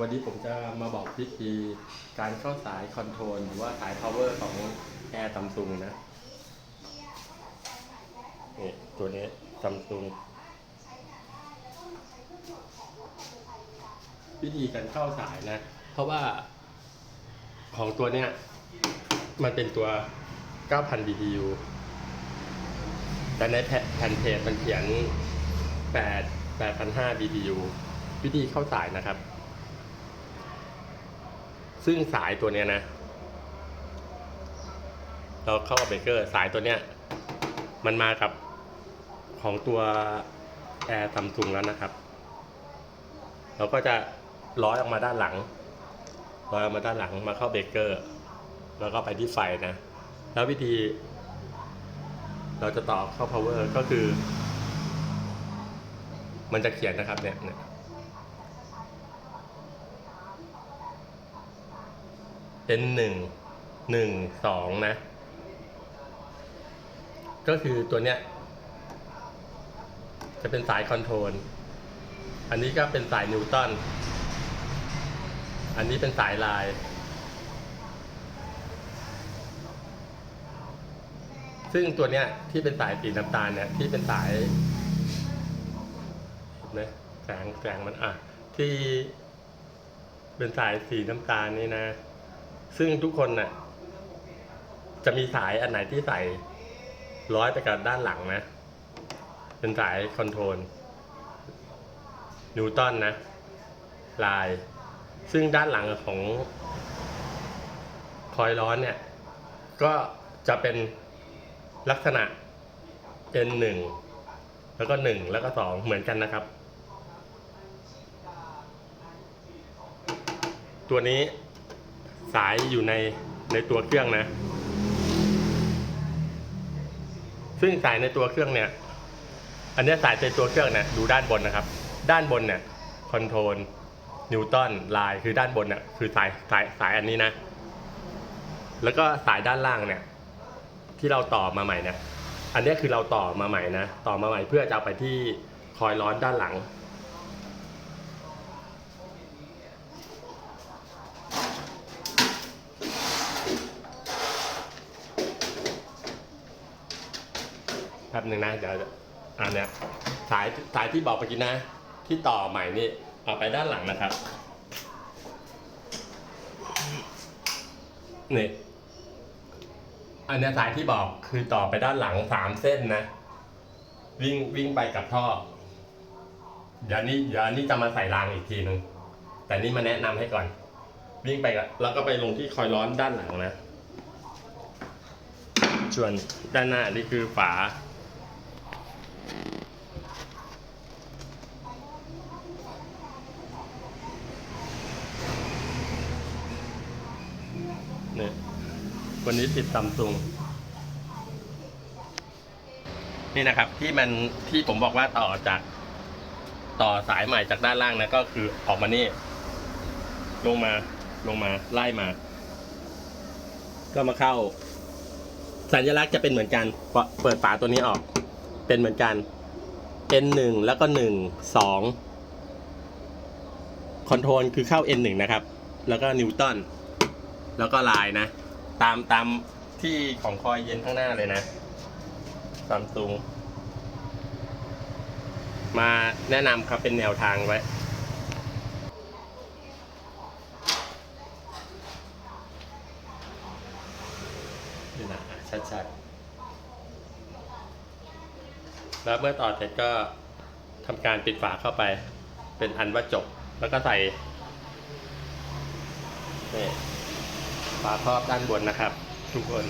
วันนี้ผมจะมาบอกวิธีการเข้าสายคอนโทรลหรือว่าสาย power ของแอร์ซัมซุงนะนี่ตัวนี้ซัมซุงวิธีการเข้าสายนะ เพราะว่าของตัวเนี้ยมันเป็นตัว 9,000 BTU แต่ในแผ่นเพจมันเขียน8 8,500 BTU วิธีเข้าสายนะครับ ซึ่งสายตัวเนี้ยนะ เราเข้ากับเบเกอร์สายตัวเนี้ย มันมากับของตัวแอร์ซัมซุงแล้วนะครับ เราก็จะร้อยออกมาด้านหลังร้อยออกมาด้านหลังมาเข้าเบเกอร์ แล้วก็ไปที่ไฟนะ แล้ววิธี เราจะต่อเข้า power ก็คือ มันจะเขียนนะครับเนี่ย เนี่ย N หนึ่งหนึ่งสองนะ ก็คือตัวเนี้ย จะเป็นสายคอนโทรล อันนี้ก็เป็นสายนิวตัน อันนี้เป็นสายลาย ซึ่งตัวเนี้ยที่เป็นสายสีน้ำตาลเนี่ยที่เป็นสายเห็นไหมแสงแสงมันอะ ที่เป็นสายสีน้ำตาลนี่นะ ซึ่งทุกคนน่ะ จะมีสายอันไหนที่ใส่ร้อยไปกับด้านหลังนะ เป็นสายคอนโทรลนิวตันนะ ลาย ซึ่งด้านหลังของคอยล์ร้อนเนี่ย ก็จะเป็นลักษณะ N1 แล้วก็ 1 แล้วก็ 2 เหมือนกันนะครับ ตัวนี้ สายอยู่ในในตัวเครื่องนะ ซึ่งสายในตัวเครื่องเนี่ย อันนี้สายในตัวเครื่องเนี่ยดูด้านบนนะครับ ด้านบนเนี่ยคอนโทรลนิวตันไลน์คือด้านบนเนี่ยคือสายสายสายอันนี้นะ แล้วก็สายด้านล่างเนี่ย ที่เราต่อมาใหม่เนี่ยอันนี้คือเราต่อมาใหม่นะ ต่อมาใหม่เพื่อจะเอาไปที่คอยล์ร้อนด้านหลัง ป๊บหนึ่งนะเดี๋ยวอันเนี้ยสายสายที่บอกไปกินนะ ที่ต่อใหม่นี่เอาไปด้านหลังนะครับนี่อันเนี้ยสายที่บอกคือต่อไปด้านหลังสามเส้นนะ วิ่งวิ่งไปกับท่อ เดี๋ยวนี้เดี๋ยวนี้จะมาใส่รางอีกทีหนึ่งแต่นี่มาแนะนำให้ก่อน วิ่งไปแล้วก็ไปลงที่คอยร้อนด้านหลังนะส่วนด้านหน้านี่คือฝา เนี่ยวันนี้ติดซัมซุงนี่นะครับ ที่มันที่ผมบอกว่าต่อจาก ต่อสายใหม่จากด้านล่างนะก็คือออกมานี่ ลงมาลงมาไล่มา ก็มาเข้า สัญลักษณ์จะเป็นเหมือนกันเปิดฝาตัวนี้ออก เป็นเหมือนกัน N หนึ่งแล้วก็หนึ่งสองคอนโทรลคือเข้า N หนึ่งนะครับ แล้วก็นิวตัน แล้วก็ลายนะ ตามตามที่ของคอยเย็นข้างหน้าเลยนะซัมซุงมาแนะนำครับเป็นแนวทางไว้นี่นะชัดๆ แล้วเมื่อต่อเสร็จก็ทำการปิดฝาเข้าไป เป็นอันว่าจบ แล้วก็ใส่นี่ ฝาครอบด้านบนนะครับ ทุกคน